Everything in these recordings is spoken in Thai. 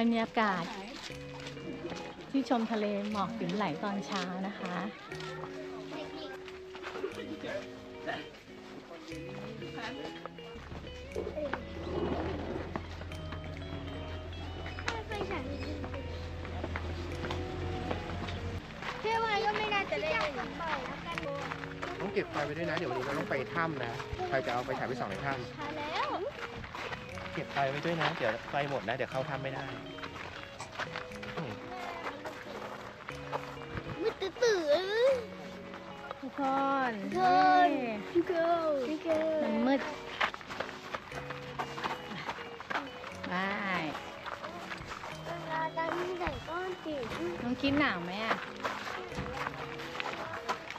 บรรยากาศ ที่ชมทะเลหมอกหินไหลตอนเช้านะคะ เชื่อว่าก็ไม่น่าจะเล่นต้องเก็บไฟไปด้วยนะ เดี๋ยววันนี้เราต้องไปถ้ำนะ ใครจะเอาไปถ่ายไปส่องในถ้ช้าแล้วำ เก็บไฟไว้ด้วยนะ เดี๋ยวไฟหมดนะ เดี๋ยวเข้าถ้ำไม่ได้ มืดตื่นทุกคนทุกคนนี่เกิลเกิลมันมืดไปเวลาตอนที่ใส่ก้อนจิ๋วน้องคิดหนาวไหมอะ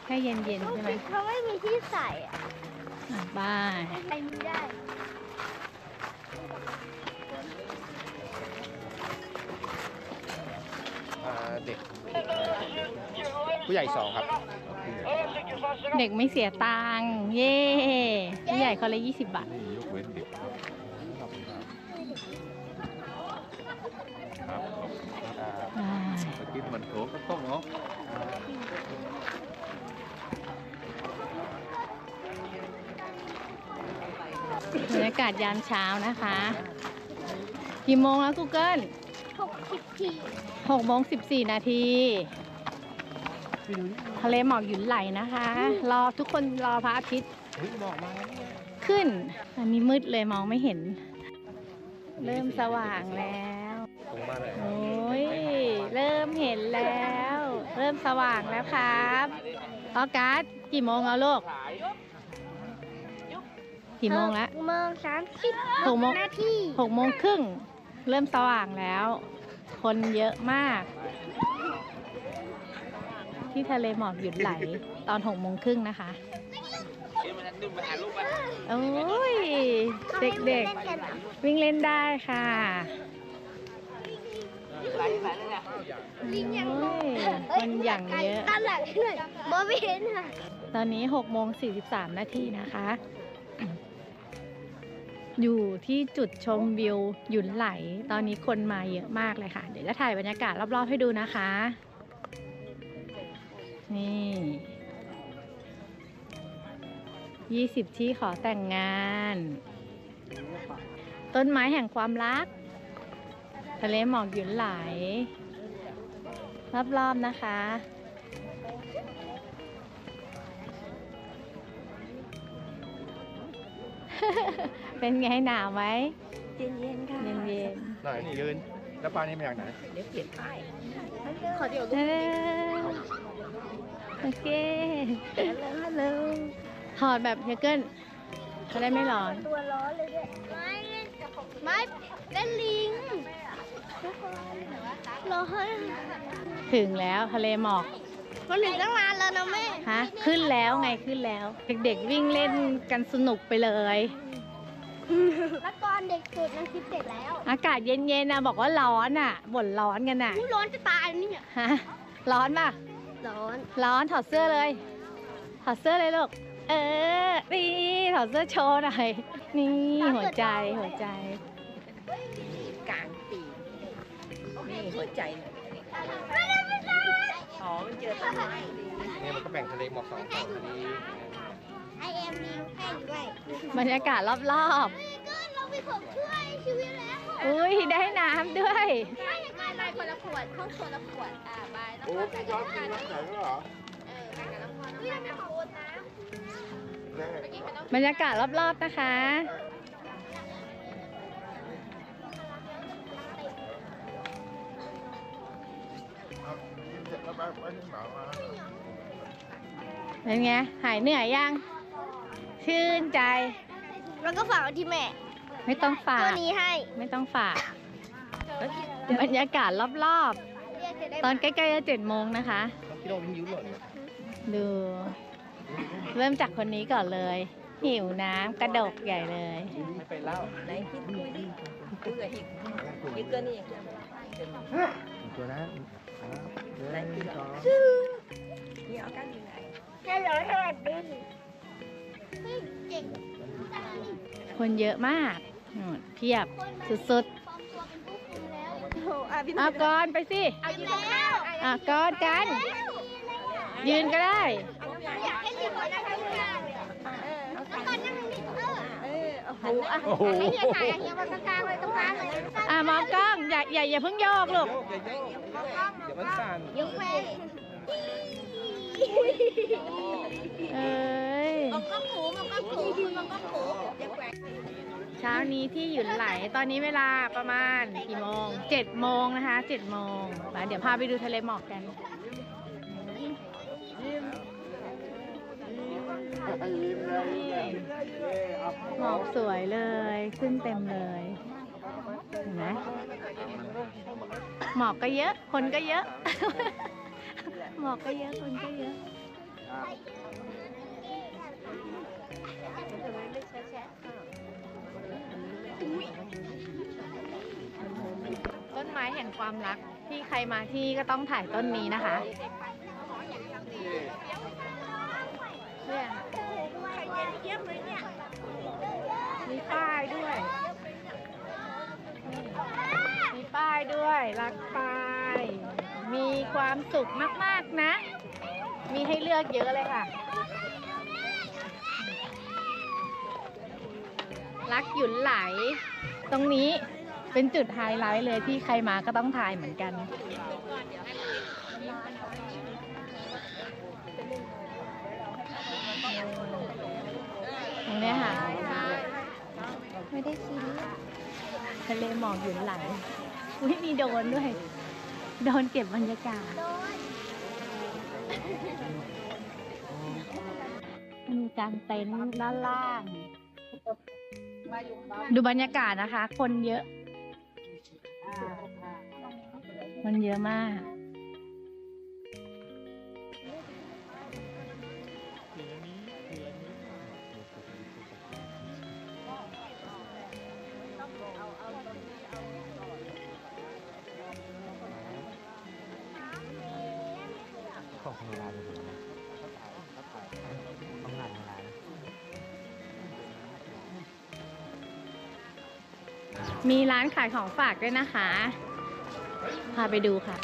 แค่เย็นๆใช่ไหมเขาไม่มีที่ใส่อะอะบายใส่ไม่ได้ ผู้ใหญ่สองครับ เด็กไม่เสียตังค์เย่ผู้ใหญ่คนละยี่สิบบาทยกเว้นเด็กครับครับอ่าสกินมันโถก็ต้องเนาะบรรยากาศยามเช้านะคะกี่โมงแล้ว Google หกสิบทีหกโมงสิบสี่นาที ทะเลหมอกหยุนไหลนะคะ รอทุกคนรอพระอาทิตย์ขึ้น อันนี้มืดเลยมองไม่เห็น เริ่มสว่างแล้วโอ้ยเริ่มเห็นแล้ว เริ่มสว่างแล้วครับออกัสกี่โมงแล้วลูกกี่โมงแล้วหกโมงสามสิบหกโมงนาทีหกโมงครึ่ง เริ่มสว่างแล้ว คนเยอะมาก ที่ทะเลหมอกหยุดไหลตอนหกโมงครึ่งนะคะโอ้ย เด็กๆ วิ่งเล่นได้ค่ะลิงยังโอ้ยคนอย่างเยอะด้านหลังด้วยบอไม่เห็นค่ะ ตอนนี้6โมง43 นาทีนะคะ อยู่ที่จุดชมวิวหยุนไหล ตอนนี้คนมาเยอะมากเลยค่ะ เดี๋ยวจะถ่ายบรรยากาศรอบๆให้ดูนะคะ นี่20ที่ขอแต่งงาน ต้นไม้แห่งความรัก ทะเลหมอกหยุนไหลรอบๆนะคะ เป็นไงหนาวไหมเย็นๆค่ะเย็นเย็นหน่อยยืน แล้วปลานี่มาจากไหนขอเดี๋ยวๆฮัลโหล โอเคฮัลโหลถอดแบบเฮเกิลจะได้ไม่ร้อน ตัวร้อนเลยด้วยไม่เล่นกับผมไม่เล่นลิงร้อนถึงแล้วทะเลหมอก มันถึงตั้งนานแล้วนะแม่ฮะขึ้นแล้วไงขึ้นแล้ว เด็กๆวิ่งเล่นกันสนุกไปเลยแล้วตอนเด็กสุดนั้นคิดเสร็จแล้ว อากาศเย็นๆนะบอกว่าร้อนอะบ่นร้อนกันอะอุ๊ยร้อนจะตายเนี่ยฮะร้อนป่ะ ร้อน ร้อนถอดเสื้อเลย ถอดเสื้อเลยลูก เออ นี่ถอดเสื้อโชว์หน่อย นี่หัวใจหัวใจ กลางปีกนี่หัวใจหน่อยอ๋อมันเจอต้นไม้ดีเนี่ยมันก็แบ่งทะเลหมอกสองฝั่งพอดีไอเอ็มมีแค่อยู่ด้วยบรรยากาศรอบเฮ้ยก็เราไปผมช่วยชีวิตแล้วๆอุ้ยได้น้ำด้วย ไม่ไม่ไม่คนละขวดห้องคนละขวด อ่าบายแล้วโอ้พี่ชอบกินน้ำแข็งเหรอ เออแบ่งกันแล้วพอเฮ้ยเราไม่ขวดนะบรรยากาศรอบๆนะคะเสร็จแล้วไปไปที่หมามาเป็นไง หายเหนื่อยยัง ชื่นใจ แล้วก็ฝากไว้ที่แม่ ไม่ต้องฝาตัวกนี้ให้ไม่ต้องฝากบรรยากาศรอบๆ ตอนใกล้ๆจะเจ็ดโมงนะคะพี่โดวิ่งยิ้วหล่นดูเริ่มจากคนนี้ก่อนเลย หิวน้ำกระดกใหญ่เลยไม่ไปเล่าไหนคิดคุยดิคุยกับหิกหิกก็นี่ตัวนะไหนคิดเหรอนี่เอากันอยู่ไหนแค่ร้อยสวัสดีเฮ้ยเก่งคนเยอะมาก นู่นเพียบสุดปลอมตัวเป็นผู้คุมแล้วโอ้โหพี่เอาก่อนไปสิเอาอยู่แล้วอะก่อนกัน ยืนก็ได้อยากให้รีบก่อนนะคะคุณยายแล้วก่อนนั่งตรงนี้เออเออเอาโอ้อะโอ้โหให้เฮียถ่ายเฮียมาตรงกลางเลยตรงกลางเลยอะมองกล้องอย่าอย่าอย่าเพิ่งโยกลูกเดี๋ยวมันสั่นยกไปเอ้ยมองกล้องหูมองกล้องหูคุณมองกล้องหูอย่าแกว่ง เช้านี้ที่หยุนไหลตอนนี้เวลาประมาณกี่โมงเจ็ดโมงนะคะเจ็ดโมงเดี๋ยวพาไปดูทะเลหมอกกันหมอกสวยเลยขึ้นเต็มเลยเห็นไหมหมอกก็เยอะ คนก็เยอะ หมอกก็เยอะคนก็เยอะ ต้นไม้แห่งความรักที่ใครมาที่ก็ต้องถ่ายต้นนี้นะคะเนี่ยมีป้ายด้วย มีป้ายด้วย รักป้าย มีความสุขมาก ๆ นะ มีให้เลือกเยอะเลยค่ะ รักหยุนไหล ตรงนี้เป็นจุดไฮไลท์เลยที่ใครมาก็ต้องถ่ายเหมือนกันตรงนี้ค่ะ ไม่ได้ซีเรียสทะเลหมอกหยุนไหลอุ้ยมีโดนด้วย โดนเก็บบรรยากาศมีการเต็นท์ด้านล่าง ดูบรรยากาศนะคะ คนเยอะ มันเยอะมาก มีร้านขายของฝากด้วยนะคะ พาไปดูค่ะ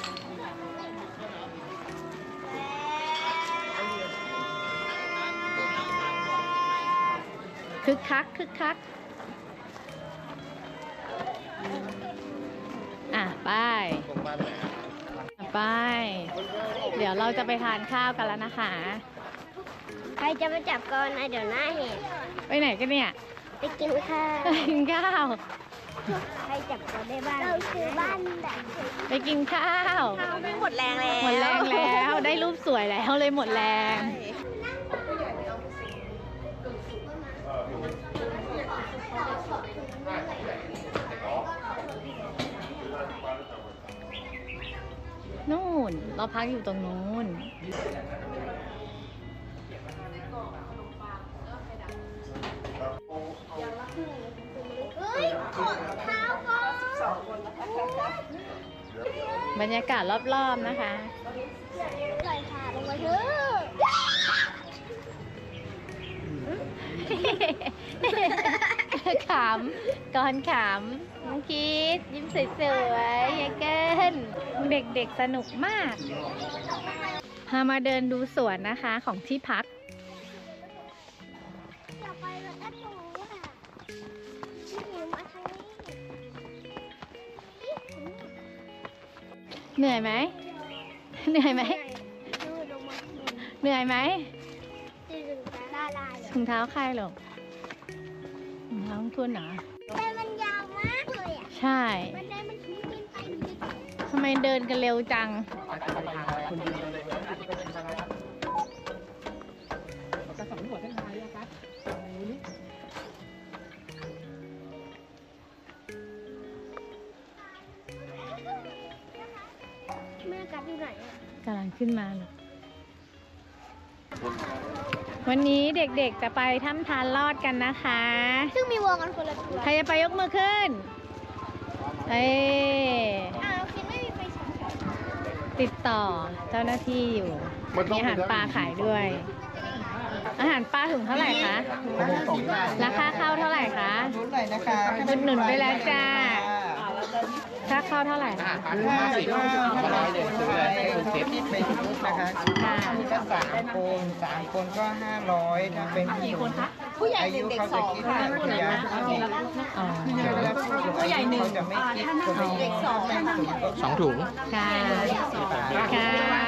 คึกคักคึกคัก อะไปตรงบ้านไหนไป เดี๋ยวเราจะไปทานข้าวกันแล้วนะคะ ใครจะมาจับก่อนนะเดี๋ยวหน้าเห็นไปไหนกันเนี่ย ไปกินข้าวไปกินข้าว ใครจับก่อนได้บ้างเราคือบ้านแบบไปกินข้าวข้าวไม่หมดแรงแล้วหมดแรงแล้วได้รูปสวยแล้วเลยหมดแรงนู่น เราพักอยู่ตรงนู้น บรรยากาศรอบๆนะคะปล่อยขาลงมาเถอะขำก่อนขำน้องคิด ยิ้มสวยๆอย่าเกินเด็กๆสนุกมากพามาเดินดูสวนนะคะของที่พัก เหนื่อยไหม เหนื่อยไหมดูลงมาเหนื่อยไหมดึงลาลายถุงเท้าใครหรอกถุงเท้าของทุนเหรอแต่มันยาวมากเลยอะ ใช่มันได้มันถึงกินไปนิดทำไมเดินกันเร็วจัง กัดอยู่ไหนอะกำลังขึ้นมาเลยวันนี้เด็กๆจะไปถ้ำทานลอดกันนะคะ ซึ่งมีวงกันคนละตัวใครจะไปยกมือขึ้น เอ้ยอ้าวคิดไม่มีไฟฉายติดต่อเจ้าหน้าที่อยู่มีอาหารปลาขายด้วย อาหารปลาถุงเท่าไหร่คะ ราคาเข้าเท่าไหร่คะนุ้นหน่อยนะคะอุดหนุนไปแล้วจ้า ค่าเข้าเท่าไหร่อ่าคะห้าสิบก็ร้อยเลยซื้อเลยให้คุณเซฟที่เป็นชุดนะคะค่ะมีก็สามคนสามคนก็ห้าร้อยถ้าเป็นกี่คนคะผู้ใหญ่เด็กสองค่ะผู้ใหญ่อ๋อเวลาผู้ใหญ่หนึ่งเขาจะไม่คิดคนเด็กสอง สองถุงค่ะค่ะ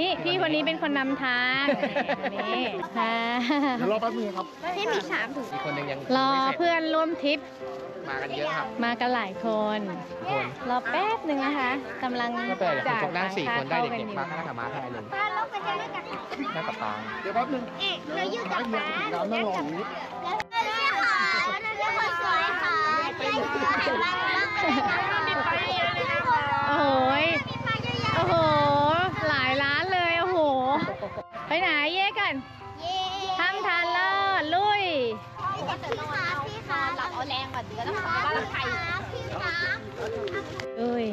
นี่พี่คนนี้เป็นคนนำทางนี่ค่ะเดี๋ยวรอแป๊บนึงครับ พี่มีสามถุงมีคนหนึงยังรอไม่เสร็จเพื่อนร่วมทริปมากันเยอะครับมากันหลายคน คนรอแป๊บหนึ่งนะคะกำลังไม่เป็นไรเดี๋ยวผมจกนั่งสี่คนได้จ่ายเด็กค่าๆมาข้างกับมาแค่นึงป้าลบกันจะนั่งกับนั่งกับปางเดี๋ยวแป๊บนึงเอ๊ะเราอยู่กับป้าเรานั่งกับแล้วเรียกค่ะเรียกคนสวยค่ะเรียกค่ะบ้านมีป้าเยอะเลยนะคะโอ้โหยมีป้าเยอะโอ้โห หลายร้านเลย โอ้โห ไปไหนเย่กันๆเย้ทำทานเลิศลุยพี่คะพี่คะเราเอาแรงกว่าเดือนแล้วค่ะว่าเราไทยพี่คะลุย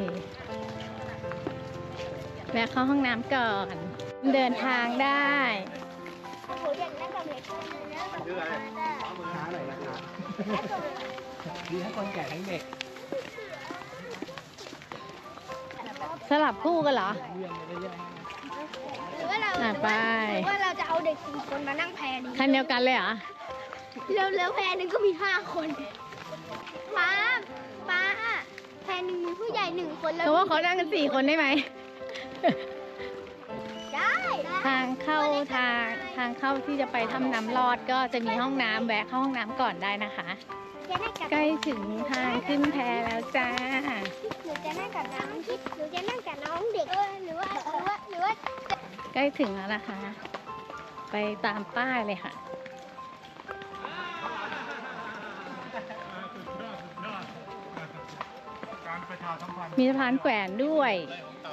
แวะเข้าห้องน้ำก่อน เดินทางได้โอ้โหอยากนั่งกับเด็กคนนึงนะกับป้าได้ช้าหน่อยนะครับดีทั้งคนแก่ทั้งเด็กสลับคู่กันเหรอหรื อว่าเราอะไปหรือว่าเราจะเอาเด็กสี่คนมานั่งแพรนี้คันเดียวกันเลยเหรอแล้วแล้วแพรหนึ่งก็มีห้าคนป้าป้าแพรหนึ่งมีผู้ใหญ่หนึ่งคนแล้วเขาว่าเขานั่งกันสี่คนได้ไหม ได้ทางเข้าทางทางเข้าที่จะไปถ้ำน้ำลอดก็จะมีห้องน้ำแวะเข้าห้องน้ำก่อนได้นะคะ จะนั่งกับใกล้ถึงทางขึ้นแพแล้วจ้า หนูจะนั่งกับน้องคิดหนูจะนั่งกับน้องเด็กเออหรือว่าหรือว่าหรือว่าใก ล้ถึงแล้วนะคะ ไปตามป้ายเลยค่ะมีสะพานแขวนด้วย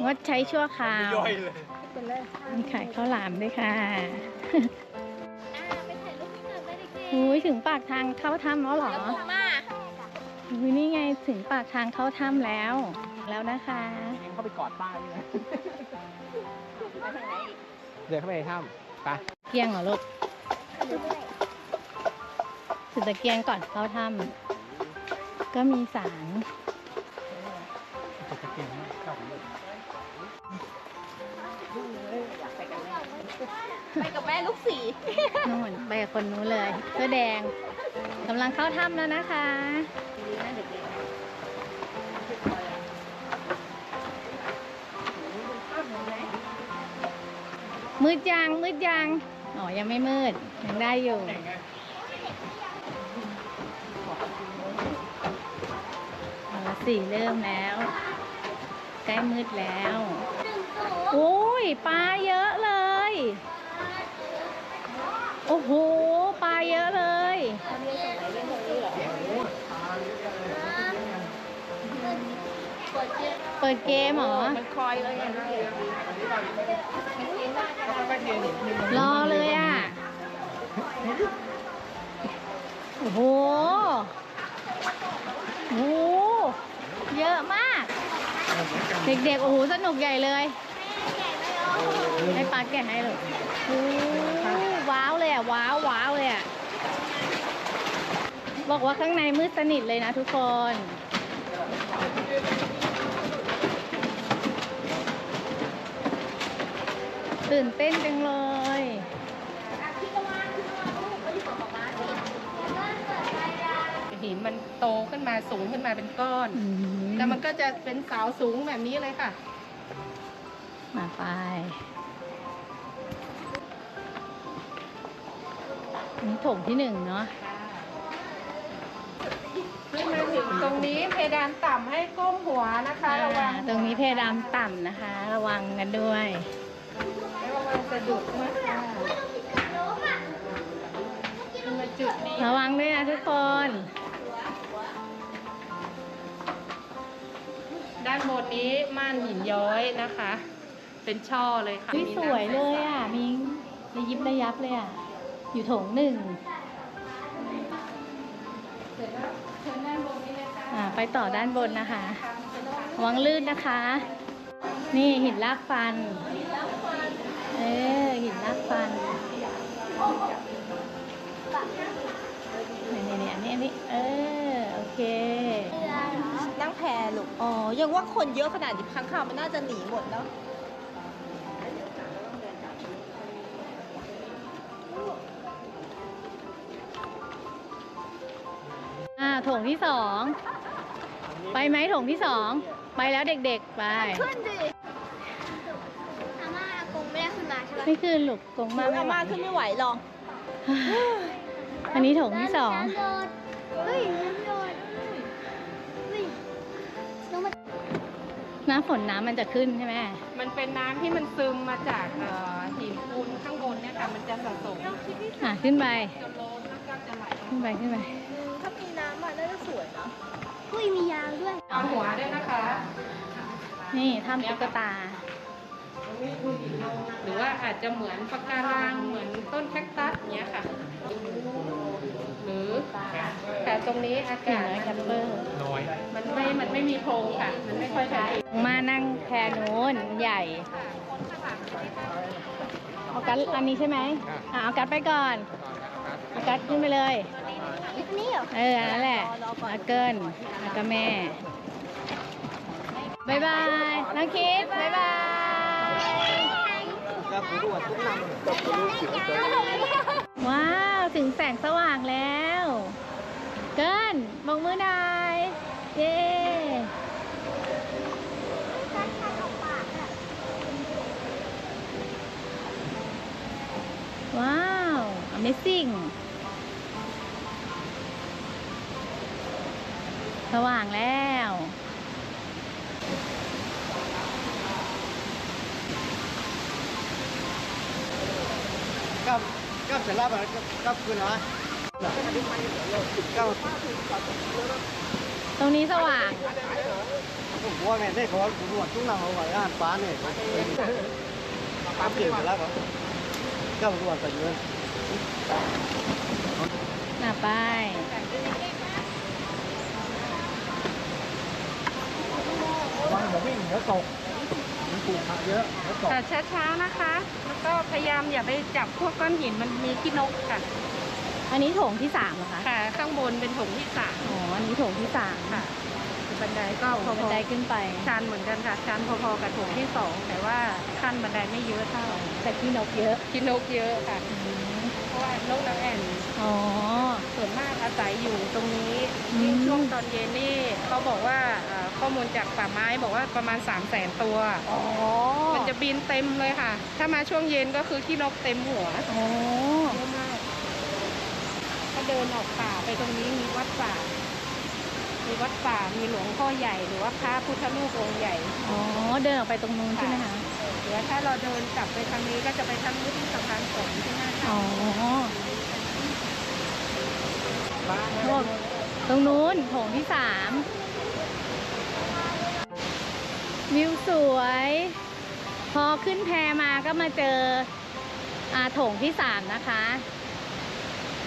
งดใช้ชั่วคราวมีขายข้าวหลามด้วยค่ะไปถ่ายรูปที่หนึ่งไปเด็กอุ้ยถึงปากทางเข้าถ้ำแล้วเหรอๆผมมาอุ้ยนี่ไงถึงปากทางเข้าถ้ำแล้ว แล้วนะคะ เข้าไปกอดป้าด้วย นะเดินเข้าไปในถ้ำไปเกียงเหรอลูกถึงตะเกียงก่อนเข้าถ้ำก็มีสารไปกับแม่ลูกสี่นู่นไปกับคนนู้นเลยเสื้อแดงกำลังเข้าถ้ำแล้วนะคะ มืดยังมืดยังอ๋อยังไม่มืดยังได้อยู่ สี่เริ่มแล้ว ใกล้มืดแล้วโอ้ยปลาเยอะเลย โอ้โหปลาเยอะเลยเปิดเกมเหรอมันคอยเลยอะ รอเลยอะ โอ้โห โอ้โห เยอะมาก เด็กๆ โอ้โห สนุกใหญ่เลยให้ปลาแกะให้เลยโอ้ว้าวเลยอะ ว้าวว้าวเลยอะ บอกว่าข้างในมืดสนิทเลยนะทุกคน ตื่นเต้นจังเลยหินมันโตขึ้นมาสูงขึ้นมาเป็นก้อน แล้วมันก็จะเป็นเสาสูงแบบนี้เลยค่ะ มาไปนี่โถงที่หนึ่งเนาะขึ้นมาถึงตรงนี้เพดานต่ำให้ก้มหัวนะคะ ระวัง ตรงนี้เพดานต่ำนะคะ ระวังกันด้วยระวัง สะดุดนะคะขึ้นมาจุดนี้ระวังด้วยนะทุกคน ด้านบนนี้ม่านหินย้อยนะคะ เป็นช่อเลยค่ะวิมีสน้ำวยเลยอะมีระยิบระยับเลยอะ อยู่โถงหนึ่ง เสร็จแล้วเชิญด้านบนนี้เลยค่ะอ่า ไปต่อด้านบนนะคะ ระวังลื่นนะคะ นี่หินลากฟันเอ อหินลากฟันนี่นี่นี่อันนี้อันนี้เออโอเค นั่งแพอ๋อยังว่าคนเยอะขนาดนี้ค้างคาวมันน่าจะหนีหมดแล้วอ่าโถงที่สอง ไปไหมโถงที่สอง ไปแล้วเด็กๆ ไป ขึ้นดิ นมาใช่ไหมไม่ขึ้นลูกกงมาอาไม่ไหวม่าขึ้นไม่ไหวลอง อันนี้โถงที่สองน้ำโดดเฮ้ยน้ำโดดเฮ้ยลงมาน้ำฝนน้ำมันจะขึ้นใช่ไหม มันเป็นน้ำที่มันซึมมาจากเอ่อหินปูนข้างบนเนี่ยค่ะมันจะสะสมอะขึ้นไปจนล้นแล้วก็จะไหลขึ้นไปขึ้นไป ถ้ามีน้ำอะน่าจะสวยเนาะเฮ้ยมียางด้วยเอาหัวด้วยนะคะ นี่ถ้ำตุ๊กตา หรือว่าอาจจะเหมือนปะการังเหมือนต้นแคคตัสเนี้ยค่ะ หรือแต่ตรงนี้อาเห็นกาศไหมแคปเปอร์มันไม่มันไม่มีโพรงค่ะ มันไม่ค่อยใช้มานั่งแพนู้นใหญ่เอากัดอันนี้ใช่ไหมอะเอากัดไปก่อนเอากัดขึ้นไปเลยอันนี้เหรอเอออันนั้นแหละอาเกิลแล้วก็แม่บายบายน้องคิดบายบาย ว้าว ถึงแสงสว่างแล้ว เกินบอกมือหน่อยเย้ว้าว Amazing สว่างแล้ว กับกับเสร็จแล้วกับกับคืนนะกับตรงนี้สว่างผมว่าเนี่ยได้เขาคุณว่าทุ่งนาเขาว่าอ่านป้าเนี่ยกับเสร็จแล้วกับกับคุณว่าใส่เงินหน้าไปวันผมวิ่งเดี๋ยวตกมัน ปลูกผักเยอะเดี๋ยวตกแต่ช้าๆนะคะ แล้วก็พยายามอย่าไปจับพวกก้อนหินมันมีขี้นกค่ะ อันนี้โถงที่สามเหรอคะค่ะ ข้างบนเป็นถงที่สามอ๋ออันนี้โถงที่สามค่ะบันไดก็พอบันไดขึ้นไปๆชันเหมือนกันค่ะ ชันพอๆกับถงที่สองแต่ว่าขั้นบันไดไม่เยอะเท่า แต่ที่นกเยอะขี้นกเยอะค่ะเพราะ ว่านกนางแอ่นอ๋อ ส่วนมากอาศัยอยู่ตรงนี้อืม ยิ่งช่วงตอนเย็นนี่เขาบอกว่าเอ่อข้อมูลจากป่าไม้บอกว่าประมาณ 3 0 0แสนตัว อ๋อมันจะบินเต็มเลยค่ะ ถ้ามาช่วงเย็นก็คือที่นกเต็มหัวอ๋อเยอะมากก็เดินออกป่าไปตรงนี้มีวัดป่า มีวัดป่ามีหลวงพ่อใหญ่หรือว่าพระพุทธรูปองค์ใหญ่ อ๋อ เดินออกไปตรงนู้นใช่ไหมคะ หรือว่าถ้าเราเดินกลับไปทางนี้ก็จะไปทางนู้นที่สะพานสงฆ์ที่หน้าอ๋ถ้ำอพวกตรงนู้นโถงที่สามวิวสวย พอขึ้นแพมาก็มาเจออาโถงที่สามนะคะ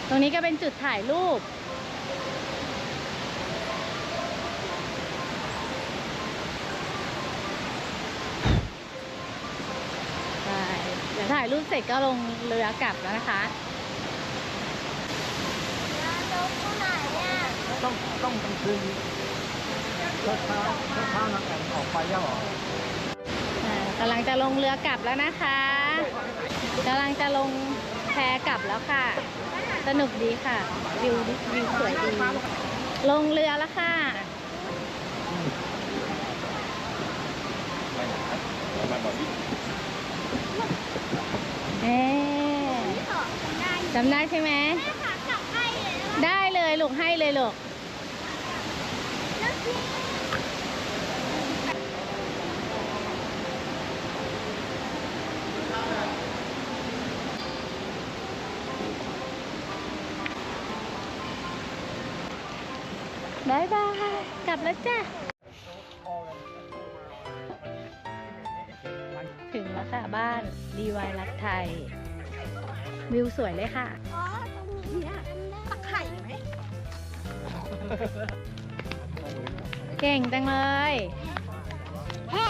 ตรงนี้ก็เป็นจุดถ่ายรูป ถ่ายรูปเสร็จก็ลงเรือกลับแล้วนะคะนกตัวไหนเนี่ยต้องต้องกลางคืนเช้าเช้าเช้านักแข่งออกไปยังหรออ่ากำลังจะลงเรือกลับแล้วนะคะกำลังจะลงแพกลับแล้วค่ะ สนุกดีค่ะ วิววิวสวยดี ลงเรือแล้วค่ะ เอ๊ะ นี่เหรอได้ จำได้ใช่ไหมแม่ขากลับให้เลยนะได้เลยลูกให้เลยลูก วายรักไทย วิวสวยเลยค่ะ อ๋อตรงนี้ตะไคร่ไหมเก่งจังเลยแฮ่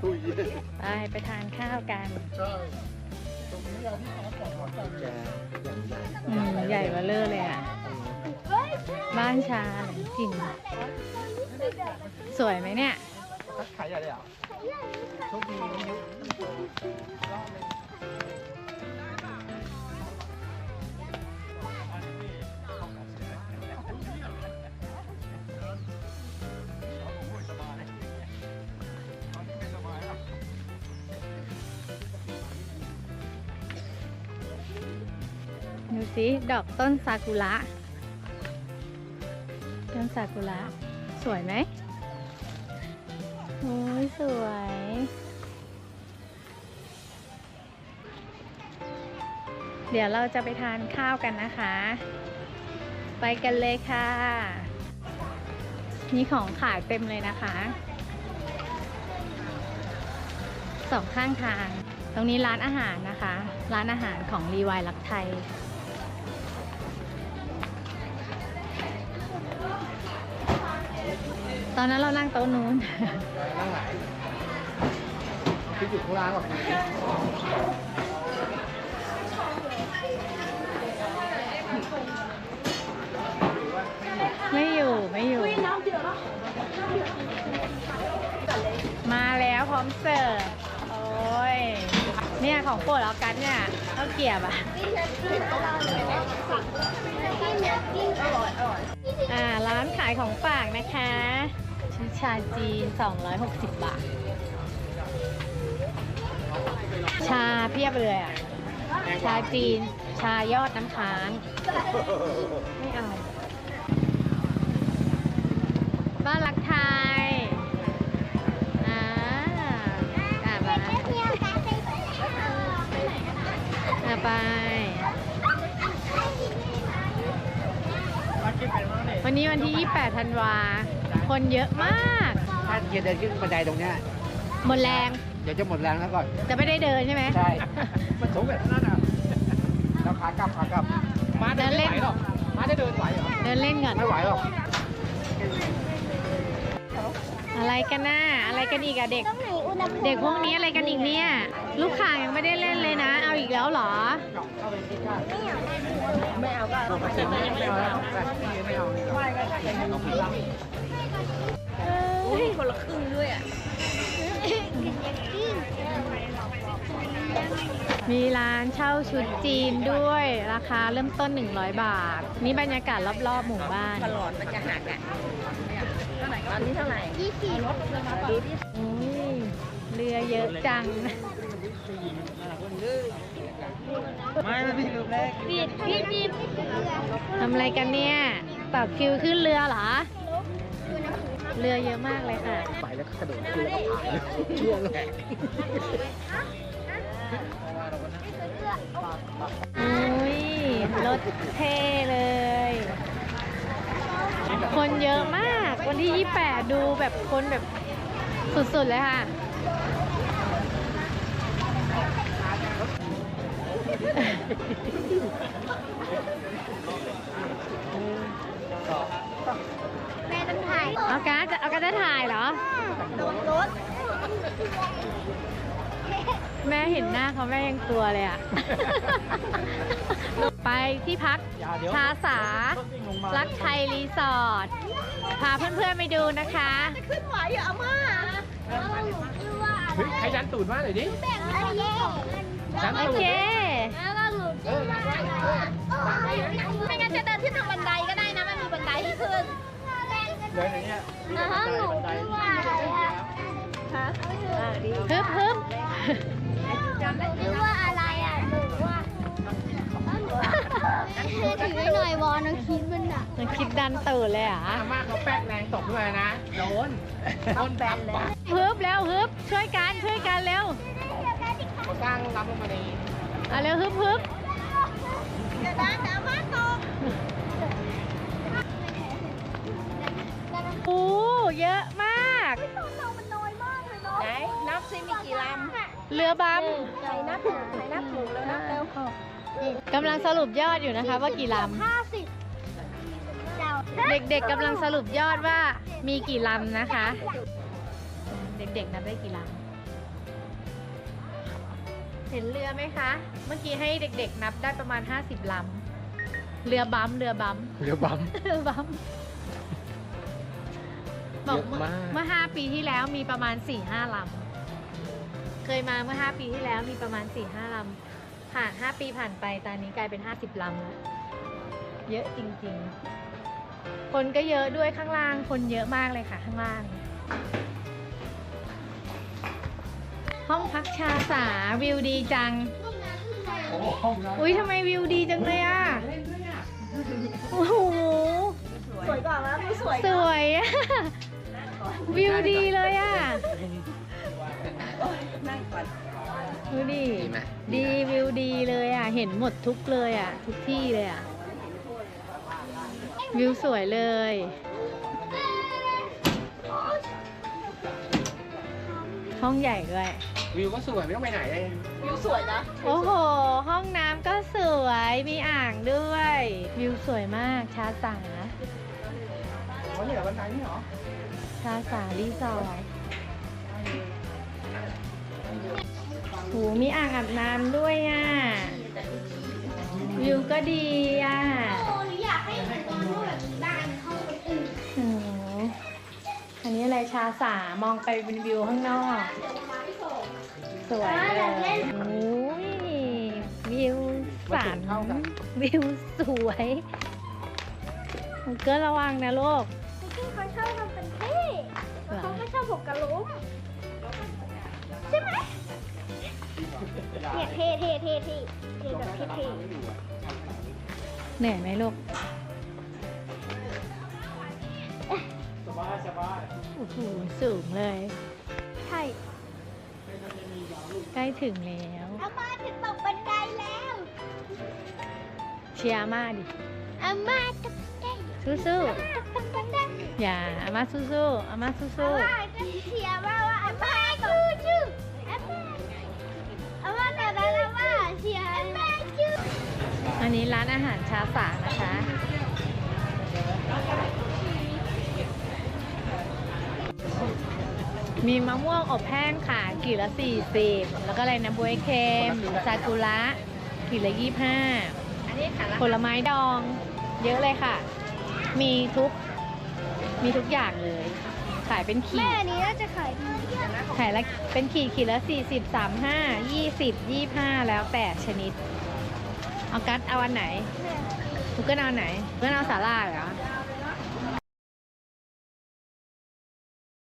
ตู้เย็นไปไปทานข้าวกัน ใช่ตรงนี้ยาที่เขาบอกว่าจะแกอย่างใหญ่อืมใหญ่เบ้อเลอเลยอะเฮ้ยบ้านชาจริงแต่สวยไหมเนี่ย ขายใหญ่เลยเหรอ โชคดีนะยุรอบเลยดูสิดอกต้นซากุระ ต้นซากุระ สวยไหม สวย เดี๋ยวเราจะไปทานข้าวกันนะคะ ไปกันเลยค่ะมีของขายเต็มเลยนะคะ สองข้างทาง ตรงนี้ร้านอาหารนะคะ ร้านอาหารของรีวายลักไทยตอนนั้นเรานั่งโต๊ะนู้นนั่งไหน พี่อยู่ข้างล่างก่อนไม่อยู่ไม่อยู่ มาแล้วพร้อมเสิร์ฟโอ้ยเนี่ยของโปรดออกัสเนี่ยข้าวเกรียบอะอ่าร้านขายของฝากนะคะ ชิชาจีน 260 บาท ชาเพียบเลยอะ ชาจีน ชายอดน้ำค้าง ไม่เอาบ้านรักไทยอ่าอ่าไปอ่าไป วันนี้วันที่ 28 ธันวา คนเยอะมาก ถ้าเดินขึ้นบันไดตรงเนี้ยหมดแรงเดี๋ยวจะหมดแรงแล้วก่อน จะไม่ได้เดินใช่ไหมใช่ มันสูงแบบนั้นอะแล้วขากลับขากลับมาเดินไม่ไหวหรอกมาจะเดินไหวเหรอ เดินเล่นก่อน ไม่ไหวหรอก อะไรกันน่ะอะไรกันอีกอะเด็ก เด็กพวกนี้อะไรกันอีกเนี่ย ลูกข่างยังไม่ได้เล่นเลยนะ เอาอีกแล้วเหรอ ไม่เอาก็ไม่เอาแล้วไม่เอาอุ้ยคนละครึ่งด้วยอะ มีร้านเช่าชุดจีนด้วยราคาเริ่มต้น 100 บาท นี่บรรยากาศรอบๆหมู่บ้านตลอดมันจะหักอะตอนนี้เท่าไหร่ยี่สิบรถดูดิอุ้ยเรือเยอะจังไม่ไม่พี่ลืมแรกปิดปิดปิดทำอะไรกันเนี่ยต่อคิวขึ้นเรือเหรอเรือเยอะมากเลยค่ะ ไปแล้วก็กระโดดขึ้นแล้วก็ถ่ายช่วงแหละ อุ้ยรถเท่เลย คนเยอะมาก วันที่ 28 ดูแบบคนแบบสุดๆเลยค่ะ แม่ต้องถ่ายเอาการดเอาการดจะถ่ายเหรอ โดนรถ แม่เห็นหน้าเขาแม่ยังกลัวเลยอะ ไปที่พักชาสา รักไทยรีสอร์ท พาเพื่อนๆไปดูนะคะ ขึ้นไหวเหรออาม่าแล้วหนูชื่อว่าอะไรเฮ้ยใครยันตูดมาหน่อยดิแบ่งอะไรเย่ยันโอตูดเคแล้วก็หนูชื่อว่าอะไรไม่งั้นจะเดินขึ้นทางบันไดก็ได้นะ มันมีบันไดให้ขึ้นเดินอย่างเงี้ยนะฮะหนูชื่อว่าอะไรอะฮะฮึบฮึบ ชื่อว่าอะไรอะหนูว่าถือไว้หน่อยวอน้องคิดมันอะมันคิดดันตื่นเลยอะอาม่าเขาแป๊กแรงตกขึ้นมานะ โดนต้นแบนเลยฮึบแล้วฮึบช่วยกันช่วยกันเร็วเขาสร้างรับลงมาในเอาเร็วฮึบฮึบเดี๋ยวนะแต่ว่าตกโอ้เยอะมากเรามันน้อยมากเลยเนาะไหนนับซิมีกี่ลำ เรือบัมำใครนับใครนับถูกแล้วนับเร็วกำลังสรุปยอดอยู่นะคะ ว่ากี่ลห้าสิบเจ้าำเด็กๆกำลังสรุปยอดว่ามีกี่ลำนะคะ เด็กๆนับได้กี่ลำเห็นเรือไหมคะ เมื่อกี้ให้เด็กๆ นับได้ประมาณ 50ลำเรือบัมเรือบัมเรือบัมเรือบัมบอกเยอะมากเมื่อ5ปีที่แล้วมีประมาณ4 5ลำ เคยมาเมื่อ 5 ปีที่แล้วมีประมาณ 4 5ลำผ่าน 5 ปีผ่านไปตอนนี้กลายเป็น 50ลำแล้วเยอะจริงๆ คนก็เยอะด้วยข้างล่าง คนเยอะมากเลยค่ะข้างล่าง ห้องพักชาสาวิวดีจังอุ้ยทำไมวิวดีจังเลยอะโอ้โหสวยกว่ามั้ยสวยสวยอะวิวดีเลยอะ นั่งก่อนดูดิดีไหมดีวิวดีเลยอะ เห็นหมดทุกเลยอะ ทุกที่เลยอะ วิวสวยเลย ห้องใหญ่ด้วย วิวก็สวยไม่ต้องไปไหนเลยวิวสวยนะโอ้โห ห้องน้ำก็สวย มีอ่างด้วย วิวสวยมาก ชาสาอ๋อเนี่ยบันไดนี่เหรอชาสารีสอร์ทโหมีอ่างอาบน้ำด้วยอะ วิวก็ดีอะโอ้หนูอยากให้เหมือนตอนนู้นแบบบ้านห้องคนอื่นโหอันนี้อะไรชาสามองไปเป็นวิวข้างนอก สวยเลยโอ้ยวิวสันวิวสวยเก็ระวังนะลูกที่เขาชอบทำเป็นเท่เขาไม่ชอบหกกระโหลก ใช่ไหมเนี่ยเท่เท่เท่เท่เท่แบบเท่เท่เหนื่อยไหมลูกสบายสบายโอ้โหสูงเลย ใช่ ใกล้ถึงแล้วอาม่าถึงตกบันไดแล้ว เชียร์อาม่าดิอาม่าตกบันไดสู้ตกบันไดๆอย่าอาม่าสู้ๆอาม่าสู้อาม่าจะเชียร์ว่าว่าอาม่า อันนี้ร้านอาหารชาสานะคะ มีมะม่วงอบแห้งค่ะกี่ละสี่สิบแล้วก็อะไรนะบวยเค็มซากุระกี่ละยี่ห้าอันนี้ค่ะละผลไม้ดอง เยอะเลยค่ะ มีทุก มีทุกอย่างเลย ขายเป็นขีแม่ดอันนี้น่าจะขายดีขายละเป็นขีดขีดละสี่สิบสามห้ายี่สิบยี่ห้าแล้วแต่ชนิด เอากัดเอาอันไหนแม่กูก็เอาไหนกูก็เอาสาลายเหรอ